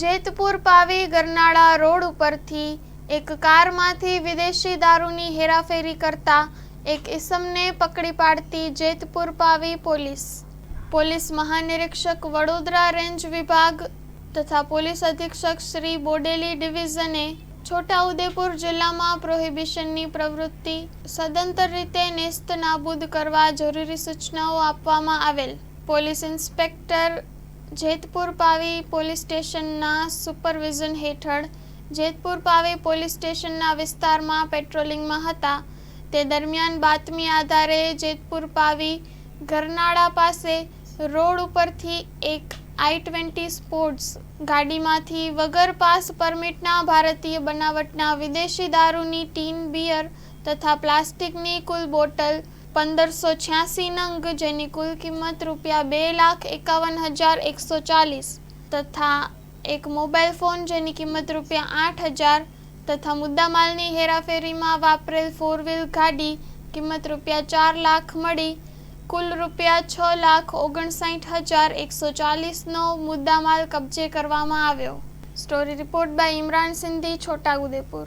Jetpur Pavi ગરનાળા road ઉપરથી એક કારમાંથી વિદેશી દારૂની હેરાફેરી કરતા એક ઇસમને પકડી પાડતી જેતપુર પાવી પોલીસ. પોલીસ મહાનિરીક્ષક વડોદરા રેન્જ વિભાગ તથા પોલીસ અધિક્ષક શ્રી બોડેલી ડિવિઝને છોટાઉદેપુર જિલ્લામાં પ્રોહિબિશનની પ્રવૃત્તિ સદંતર રીતે નેસ્ત નાબૂદ કરવા જરૂરી સૂચનાઓ આપવામાં આવેલ. Police inspector Jetpur Pavi police સ્ટેશનના સુપરવિઝન હેઠળ જેતપુર પાવી પોલીસ સ્ટેશનના વિસ્તારમાં પેટ્રોલિંગમાં હતા. તે દરમિયાન બાતમી આધારે જેતપુર પાવી ગરનાળા પાસે રોડ ઉપરથી એક આઈ ટ્વેન્ટી સ્પોર્ટ્સ ગાડીમાંથી વગર પાસ પરમિટના ભારતીય બનાવટના વિદેશી દારૂની ટીન બિયર તથા પ્લાસ્ટિકની કુલ બોટલ પંદરસો છ્યાસી નંગ જેની કુલ કિંમત રૂપિયા બે લાખ એકાવન હજાર એકસો ચાલીસ તથા એક મોબાઈલ ફોન જેની કિંમત રૂપિયા આઠ હજાર તથા મુદ્દામાલની હેરાફેરીમાં વાપરેલ ફોર વ્હીલ ગાડી કિંમત રૂપિયા ચાર લાખ મળી. કુલ રૂપિયા છ લાખ ઓગણસાઠ હજાર એકસો ચાલીસનો મુદ્દામાલ કબજે કરવામાં આવ્યો. Story report by Imran Sindhi Chhota Udepur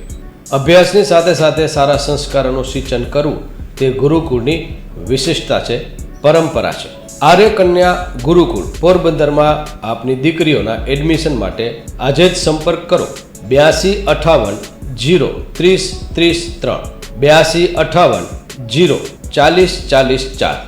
અભ્યાસની સાથે સાથે સારા સંસ્કારોનું સિંચન કરવું તે ગુરુકુળની વિશિષ્ટતા છે, પરંપરા છે. આર્યકન્યા ગુરુકુળ પોરબંદરમાં આપની દીકરીઓના એડમિશન માટે આજે જ સંપર્ક કરો. બ્યાસી અઠાવન જીરો ત્રીસ ત્રીસ ત્રણ. બ્યાસી અઠાવન જીરો ચાલીસ ચાલીસ ચાર.